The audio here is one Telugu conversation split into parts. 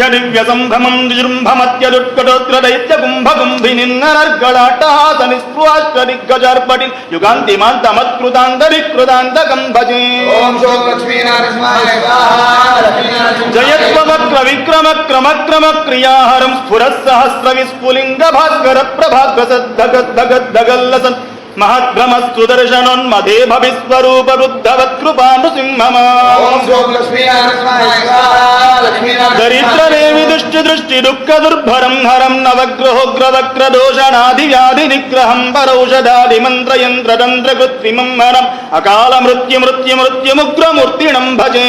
ముఖ్య దివ్య సంభ్రమం విజృంభమత్యదుట్కటోత్ర దైత్య కుంభ కుంభి నిన్నరర్గళాట్టహాస నిస్పృహాష్ట దిగ్గజార్పటి భజే లక్ష్మీనారసింహాయ స్వాహా లక్ష్మీనారసింహాయ జయత్వక్ర విక్రమ క్రమ క్రమ క్రియాహరం స్ఫుర సహస్ర విస్ఫులింగ భాస్కర ప్రభాగ్రసద్దగద్దగద్దగల్లసన్ మహద్భ్రమస్తు దర్శనోన్మదే భవిస్వరూప వృద్ధవత్ కృపా నృసింహమా ఓం శోం లక్ష్మీనారసింహాయ స్వాహా లక్ష్మీనారసింహాయ దరిద్రదేవి దృష్టి దృష్టి దుఃఖ దుర్భరం హరం నవగ్రహోగ్రవక్ర దోషణాది వ్యాధి నిగ్రహం పరౌషధాది మంత్ర యంత్ర తంత్ర కృత్రిమం హరం అకాల మృత్యు మృత్యు మృత్యుముగ్రమూర్తిణం భజే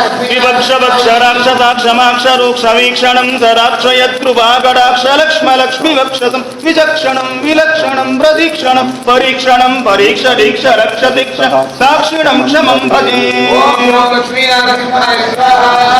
స్ఫుర సహస్ర విస్ఫులింగ భాస్కర ప్రభాగ్రసద్దగద్దగద్దగల్లసన్ మహద్భ్రమస్తు దర్శనోన్మదే భవిస్వరూప వృద్ధవత్ కృప రసామృతం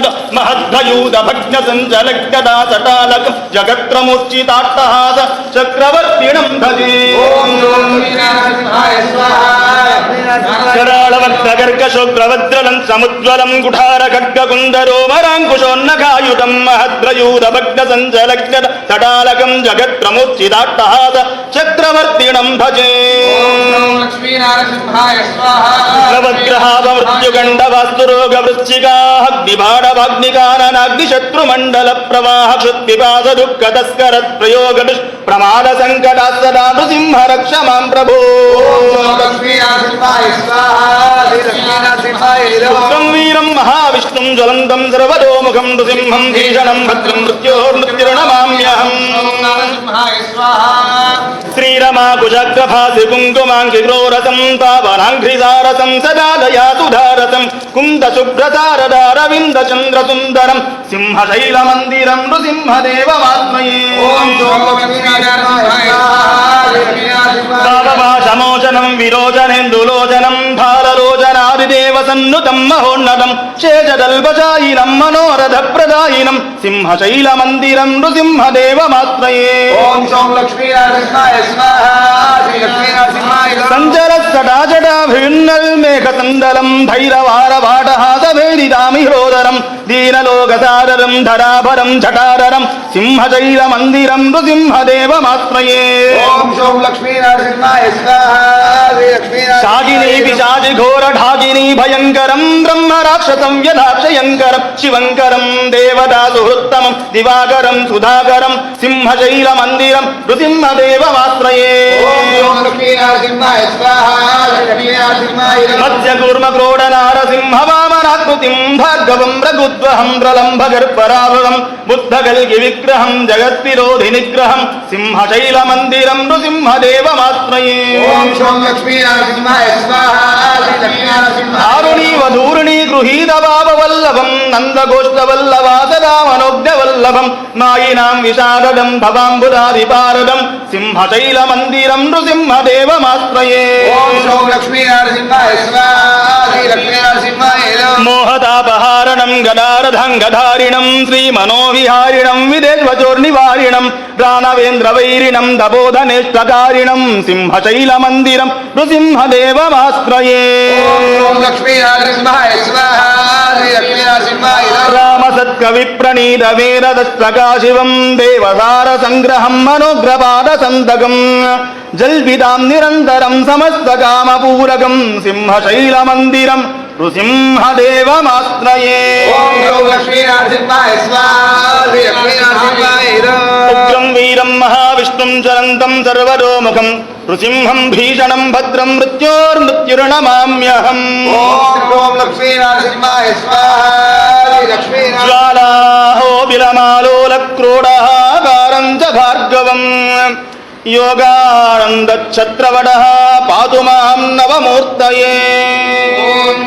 మరాంకుశోన్నకాయుధ మహద్ధయూధ భగ్న సంచలగ్గదా సటాలకం జగత్రముచ్చితాట్టహాస చక్రవర్తిణం భజే ఓం శోం లక్ష్మీనారసింహాయ స్వాహా. లక్ష్మీనారసింహాయ కరాళవక్త కర్కశుగ్రవద్రలం సముజ్వలం కుఠార ఖడ్గకుండరో మరాంకుశోన్నకాయుధం మహద్రయూధ భగ్న సంచలగ్గద సటాలకం జగత్రముచ్చితాట్టహాస చక్రవర్తిణం భజే వృశ్చికాగ్నిబాణవాగ్నికాననాగ్నిశత్రుమండల ప్రవాహ క్షుత్పిపాస దుఃఖ తస్కర ప్రయోగ ప్రమాద సంకటా సదా నృసింహ రక్ష మాం ప్రభో వీరం మహావిష్ణుం జ్వలంతం సర్వతోముఖం నృసింహం భీషణం భద్రం మృత్యోర్మృత్యుర్నమామ్యహం నరసింహాయ స్వాహా శ్రీరమా కుజగ్రభాసి కుంకుమాంగి క్రోరసం పావనాంఘ్రిసారసం సదా దయాతు ధారసం కుంద శుభ్రతారదారవింద చంద్ర సుందరం సింహశైల మందిరం నృసింహదేవమాత్మయే ఓం శోం లక్ష్మీనారసింహాయ భారలోచనాదిదేవ సన్నుతం మహోన్నతం శేషదల్పశాయినం మనోరథ ప్రదాయినం సింహశైల మందిరం నృసింహదేవమాత్మయే ఓం శోం లక్ష్మీనారసింహాయ స్వాహా శ్రీ లక్ష్మీనరసింహాయ సంచర సటాజటాభిన్నల్ మేఘతందలం భైరవార వాటహాసభేదిదామి హృదరం దీనలోకసాదరం ధరాభరం జటారరం సింహశైల మందిరం నృసింహదేవమాత్మయే ఢాకిని భయంకరం బ్రహ్మ రాక్షసం యథాక్షయంకరం శివంకరం దేవతా సుహృత్తమం దివాకరం సుధాకరం సింహశైల మందిరం నృసింహదేవమాశ్రయే. ఓం శోం లక్ష్మీనరసింహాయ స్వాహా శ్రీ లక్ష్మీనరసింహాయ మధ్య కూర్మ క్రోడ నారసింహ వామనాకృతిం భార్గవం రఘుద్వహం ప్రలంభ గర్భరావృతం బుద్ధ కల్గి విగ్రహం జగత్విరోధి నిగ్రహం సింహశైల మందిరం నృసింహదేవమాశ్రయే. ఓం శోం లక్ష్మీనరసింహాయ స్వాహా శ్రీ లక్ష్మీనరసింహాయ ఆరుణీ వధూరుణీ గృహీత వల్లభం నందగోష్ఠవల్లభా సదా మనోజ్ఞవల్లభం మాయినాం విశారదం భవాంబుదాదిపారదం సింహశైల మందిరం నృసింహదేవమాశ్రయే. ఓం శోం లక్ష్మీనరసింహాయ స్వాహా శ్రీ లక్ష్మీనరసింహాయ మోహతాపహారణం గదారథంగధారిణం శ్రీమనోవిహారిణం విదేశ్వచోర్నివారిణం దానవేంద్రవైరిణం దబోధనేష్టకారిణం సింహశైల మందిరం రామసత్కవి ప్రణీత వేదశివం దేవసార సంగ్రహం మనోగ్రపాద సంతకం జల్పితాం నిరంతరం సమస్త కామపూరకం సింహశైల మందిరం నృసింహదేవమాశ్రయే. ఓం శోం లక్ష్మీనరసింహాయ స్వాహా శ్రీ లక్ష్మీనరసింహాయ ఉగ్రం జ్వలంతం సర్వతోముఖం నృసింహం భీషణం భద్రం మృత్యోర్మృత్యుర్నమామ్యహం ఓం స్వాహా శ్రీ లక్ష్మీ నరసింహాయ జ్వాలాహో విలమాలోల క్రోడాకారం చ భార్గవం. యోగానందఛత్రవడ పాతు మాం నవమూర్తయే. ఓం